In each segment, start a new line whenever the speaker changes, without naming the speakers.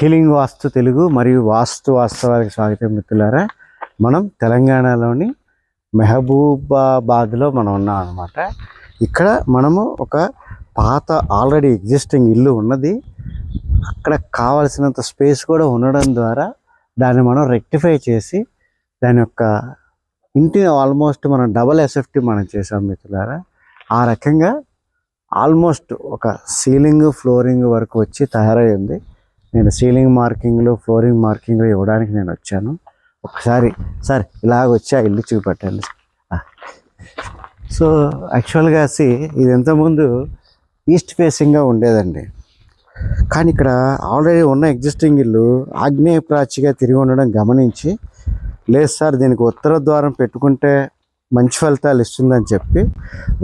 Healing వాస్తు తెలుగు మరియు వాస్తు వాస్తవాలకు స్వాగతం మిత్రులారా. మనం తెలంగాణలోని మెహబూబాబాద్లో మనం ఉన్నాం అనమాట ఇక్కడ మనము ఒక పాత ఆల్రెడీ ఎగ్జిస్టింగ్ ఇల్లు ఉన్నది. అక్కడ కావలసినంత స్పేస్ కూడా ఉండడం ద్వారా దాన్ని మనం రెక్టిఫై చేసి దాని యొక్క ఇంటిని ఆల్మోస్ట్ మనం డబల్ ఎస్ఎఫ్టీ మనం చేసాం మిత్రులారా. ఆ రకంగా ఆల్మోస్ట్ ఒక సీలింగ్ ఫ్లోరింగ్ వరకు వచ్చి తయారై ఉంది. నేను సీలింగ్ మార్కింగ్లు ఫ్లోరింగ్ మార్కింగ్లు ఇవ్వడానికి నేను వచ్చాను. ఒకసారి సార్ ఇలాగ వచ్చి ఆ ఇల్లు చూపెట్టండి. సో యాక్చువల్గా సి ఇది ఇంతకుముందు ఈస్ట్ ఫేసింగ్గా ఉండేదండి. కానీ ఇక్కడ ఆల్రెడీ ఉన్న ఎగ్జిస్టింగ్ ఇల్లు ఆగ్నేయ ప్రాచిగా తిరిగి ఉండడం గమనించి లేదు సార్ దీనికి ఉత్తర ద్వారం పెట్టుకుంటే మంచి ఫలితాలు ఇస్తుందని చెప్పి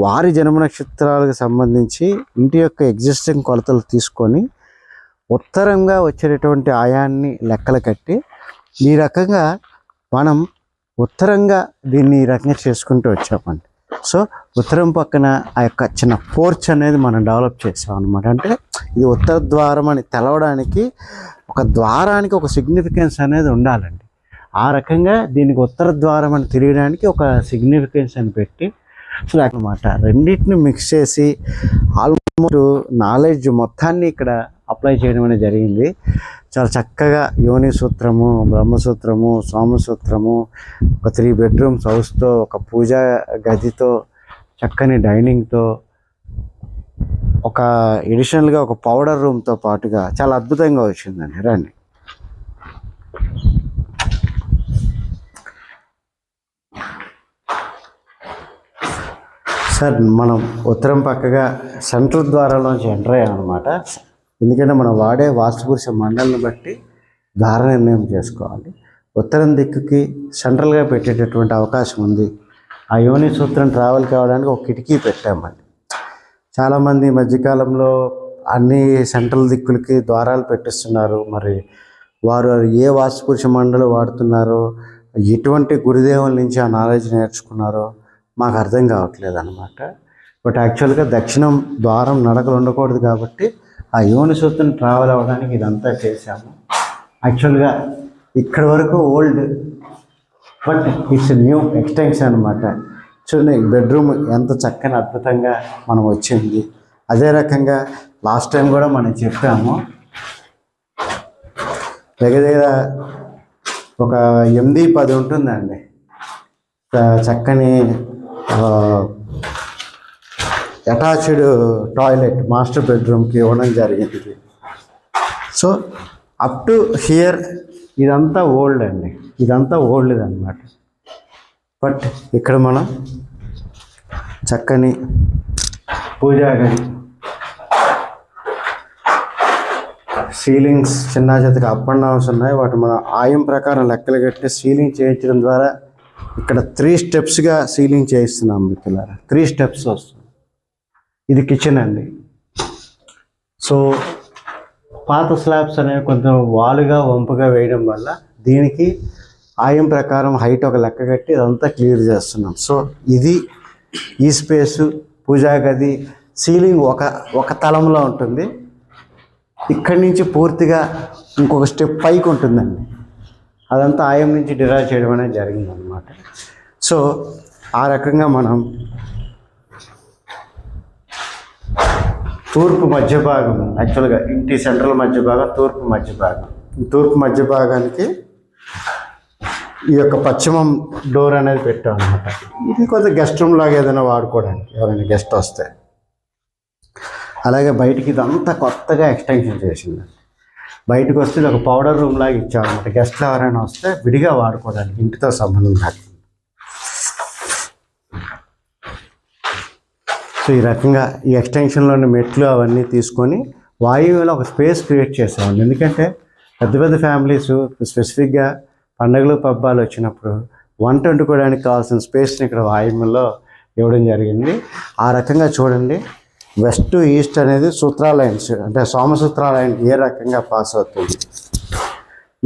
వారి జన్మ నక్షత్రాలకు సంబంధించి ఇంటి యొక్క ఎగ్జిస్టింగ్ కొలతలు తీసుకొని ఉత్తరంగా వచ్చేటటువంటి ఆయాన్ని లెక్కలు కట్టి ఈ రకంగా మనం ఉత్తరంగా దీన్ని ఈ రకంగా చేసుకుంటూ వచ్చామండి. సో ఉత్తరం పక్కన ఆ యొక్క చిన్న పోర్చ్ అనేది మనం డెవలప్ చేసాం అనమాట అంటే ఇది ఉత్తర ద్వారం అని తెలవడానికి ఒక ద్వారానికి ఒక సిగ్నిఫికెన్స్ అనేది ఉండాలండి. ఆ రకంగా దీనికి ఉత్తర ద్వారం అని తెలియడానికి ఒక సిగ్నిఫికెన్స్ అని పెట్టి సో అనమాట రెండింటిని మిక్స్ చేసి ఆల్మోస్ట్ నాలెడ్జ్ మొత్తాన్ని ఇక్కడ అప్లై చేయడం అనేది జరిగింది. చాలా చక్కగా యోని సూత్రము బ్రహ్మసూత్రము సోమసూత్రము ఒక త్రీ బెడ్రూమ్స్ హౌస్తో ఒక పూజా గదితో చక్కని డైనింగ్తో ఒక ఎడిషనల్గా ఒక పౌడర్ రూమ్తో పాటుగా చాలా అద్భుతంగా వచ్చిందండి. రండి. సార్ మనం ఉత్తరం పక్కగా సెంట్రల్ ద్వారాలోంచి ఎంటర్ అయ్యామన్నమాట. అనమాట ఎందుకంటే మనం వాడే వాస్తుపురుష మండలిని బట్టి ధార నిర్ణయం చేసుకోవాలి. ఉత్తరం దిక్కుకి సెంట్రల్గా పెట్టేటటువంటి అవకాశం ఉంది. ఆ యోని సూత్రం ట్రావెల్ కావడానికి ఒక కిటికీ పెట్టామండి. చాలామంది ఈ మధ్యకాలంలో అన్ని సెంట్రల్ దిక్కులకి ద్వారాలు పెట్టిస్తున్నారు. మరి వారు ఏ వాస్తుపురుష మండలి వాడుతున్నారో ఎటువంటి గురుదేవుల నుంచి ఆ నాలెడ్జ్ నేర్చుకున్నారో మాకు అర్థం కావట్లేదు అనమాట బట్ యాక్చువల్గా దక్షిణం ద్వారం నడకలు ఉండకూడదు కాబట్టి ఆ యోని సూత్రం ట్రావెల్ అవ్వడానికి ఇదంతా చేశాము. యాక్చువల్గా ఇక్కడి వరకు old but it's new extension అనమాట చూడండి బెడ్రూమ్ ఎంత చక్కని అద్భుతంగా మనం వచ్చింది. అదే రకంగా లాస్ట్ టైం కూడా మనం చెప్పాము. దగ్గర దగ్గర ఒక ఎనిమిది పది ఉంటుందండి. చక్కని అటాచ్డ్ టాయిలెట్ మాస్టర్ బెడ్రూమ్కి ఇవ్వడం జరిగింది. సో అప్ టు హియర్ ఇదంతా ఓల్డ్ అండి. ఇదంతా ఓల్డ్ అనమాట బట్ ఇక్కడ మనం చక్కని పూజా గది సీలింగ్స్ చిన్న చేతికి అప్ అండ్ డౌన్స్ ఉన్నాయి. వాటి మన ఆయం ప్రకారం లెక్కలు కట్టి సీలింగ్ చేయించడం ద్వారా ఇక్కడ త్రీ స్టెప్స్గా సీలింగ్ చేయిస్తున్నాం మిత్రులారా. త్రీ స్టెప్స్ వస్తుంది ఇది కిచెన్ అండి. సో పాత స్లాబ్స్ అనేవి కొంచెం వాలుగా వంపుగా వేయడం వల్ల దీనికి ఆయం ప్రకారం హైట్ ఒక లెక్క కట్టి అదంతా క్లియర్ చేస్తున్నాం. సో ఇది ఈ స్పేసు పూజా గది సీలింగ్ ఒక ఒక తలంలో ఉంటుంది. ఇక్కడి నుంచి పూర్తిగా ఇంకొక స్టెప్ పైకి ఉంటుందండి. అదంతా ఆయం నుంచి డిరైవ్ చేయడం అనేది జరిగిందనమాట సో ఆ రకంగా మనం తూర్పు మధ్య భాగం యాక్చువల్గా ఇంటి సెంట్రల్ మధ్య భాగం తూర్పు మధ్య భాగం. తూర్పు మధ్య భాగానికి ఈ యొక్క పశ్చిమం డోర్ అనేది పెట్టాం అనమాట ఇది కొంచెం గెస్ట్ రూమ్ లాగా ఏదైనా వాడుకోవడానికి ఎవరైనా గెస్ట్ వస్తే. అలాగే బయటికి ఇదంతా కొత్తగా ఎక్స్టెన్షన్ చేసింది. బయటకు వస్తే ఇది ఒక పౌడర్ రూమ్ లాగా ఇచ్చామన్నమాట గెస్ట్లు ఎవరైనా వస్తే విడిగా వాడుకోవడానికి ఇంటితో సంబంధం లేకుండా. సో ఈ రకంగా ఈ ఎక్స్టెన్షన్లోని మెట్లు అవన్నీ తీసుకొని వాయువులో ఒక స్పేస్ క్రియేట్ చేసేవాళ్ళు. ఎందుకంటే పెద్ద పెద్ద ఫ్యామిలీస్ స్పెసిఫిక్గా పండుగలు పబ్బాలు వచ్చినప్పుడు వంట వండుకోవడానికి కావాల్సిన స్పేస్ని ఇక్కడ వాయువులో ఇవ్వడం జరిగింది. ఆ రకంగా చూడండి వెస్ట్ ఈస్ట్ అనేది సూత్రాలయన్స్ అంటే సోమసూత్ర ఏ రకంగా పాస్ అవుతుంది.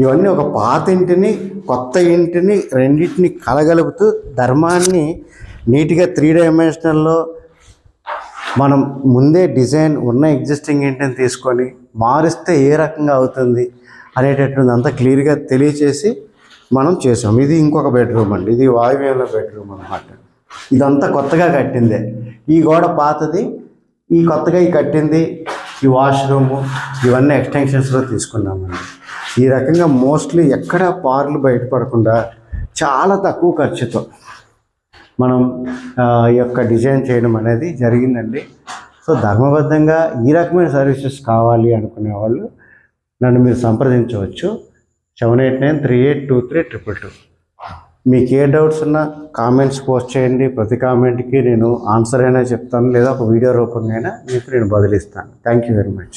ఇవన్నీ ఒక పాత ఇంటిని కొత్త ఇంటిని రెండింటిని కలగలుపుతూ ధర్మాన్ని నీట్గా త్రీ డైమెన్షనల్లో మనం ముందే డిజైన్ ఉన్న ఎగ్జిస్టింగ్ ఏంటని తీసుకొని మారిస్తే ఏ రకంగా అవుతుంది అనేటటువంటి అంతా క్లియర్గా తెలియచేసి మనం చేసాం. ఇది ఇంకొక బెడ్రూమ్ అండి. ఇది వాయువ్యంలో బెడ్రూమ్ అన్నమాట. ఇదంతా కొత్తగా కట్టిందే. ఈ గోడ పాతది. ఈ కొత్తగా ఈ కట్టింది. ఈ వాష్రూము ఇవన్నీ ఎక్స్టెన్షన్స్లో తీసుకున్నామండి. ఈ రకంగా మోస్ట్లీ ఎక్కడ పార్లు బయటపడకుండా చాలా తక్కువ ఖర్చుతో మనం ఈ యొక్క డిజైన్ చేయడం అనేది జరిగిందండి. సో ధర్మబద్ధంగా ఈ రకమైన సర్వీసెస్ కావాలి అనుకునే వాళ్ళు నన్ను మీరు సంప్రదించవచ్చు. Seven eight nine three eight two three triple two. మీకు ఏ డౌట్స్ ఉన్నా కామెంట్స్ పోస్ట్ చేయండి. ప్రతి కామెంట్కి నేను ఆన్సర్ అయినా చెప్తాను. లేదా ఒక వీడియో రూపంగా అయినా మీకు నేను బదిలిస్తాను. Thank you very much.